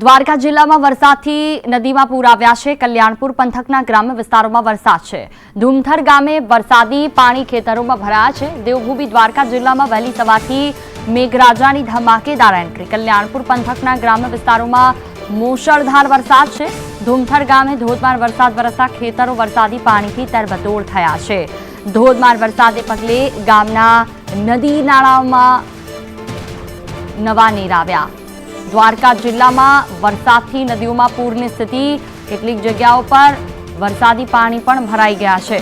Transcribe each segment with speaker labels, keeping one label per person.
Speaker 1: દ્વારકા જિલ્લામાં વરસાદથી નદીમાં પૂર આવ્યા છે. કલ્યાણપુર પંથકના ગ્રામ્ય વિસ્તારોમાં વરસાદ છે. ધૂમથર ગામે વરસાદી પાણી ખેતરોમાં ભરાયા છે. દેવભૂમિ દ્વારકા જિલ્લામાં વહેલી સવારથી મેઘરાજાની ધમાકેદાર એન્ટ્રી કલ્યાણપુર પંથકના ગ્રામ્ય વિસ્તારોમાં મુશળધાર વરસાદ છે. ધૂમથર ગામે ધોધમાર વરસાદ વરસતા ખેતરો વરસાદી પાણીથી તરબતોડ થયા છે. ધોધમાર વરસાદને પગલે ગામના નદી નાળાઓમાં નવા નીર આવ્યા. દ્વારકા જિલ્લામાં વરસાદથી નદીઓમાં પૂરની સ્થિતિ. કેટલીક જગ્યાઓ પર વરસાદી પાણી પણ ભરાઈ ગયા છે.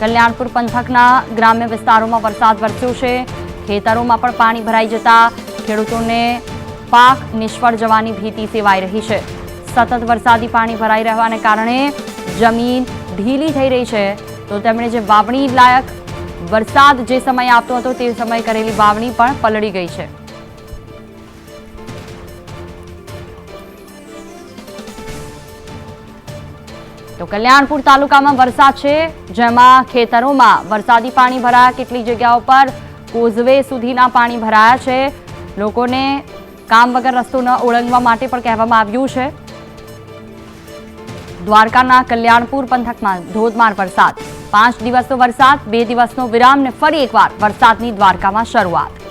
Speaker 1: કલ્યાણપુર પંથકના ગ્રામ્ય વિસ્તારોમાં વરસાદ વરસ્યો છે. ખેતરોમાં પણ પાણી ભરાઈ જતા ખેડૂતોને પાક નિષ્ફળ જવાની ભીતિ સેવાઈ રહી છે. સતત વરસાદી પાણી ભરાઈ રહેવાને કારણે જમીન ઢીલી થઈ રહી છે. તો તેમણે જે વાવણી લાયક વરસાદ જે સમય આપતો હતો તે સમયે કરેલી વાવણી પણ પલળી ગઈ છે. તો કલ્યાણપુર તાલુકામાં વરસાદ છે, જેમાં ખેતરોમાં વરસાદી પાણી ભરાયા. કેટલીક જગ્યાઓ પર કોઝવે સુધીના પાણી ભરાયા છે. લોકોને કામ વગર રસ્તો ન ઓળંગવા માટે પણ કહેવામાં આવ્યું છે. દ્વારકાના કલ્યાણપુર પંથકમાં ધોધમાર વરસાદ. પાંચ દિવસનો વરસાદ, બે દિવસનો વિરામ ને ફરી એકવાર વરસાદની દ્વારકામાં શરૂઆત.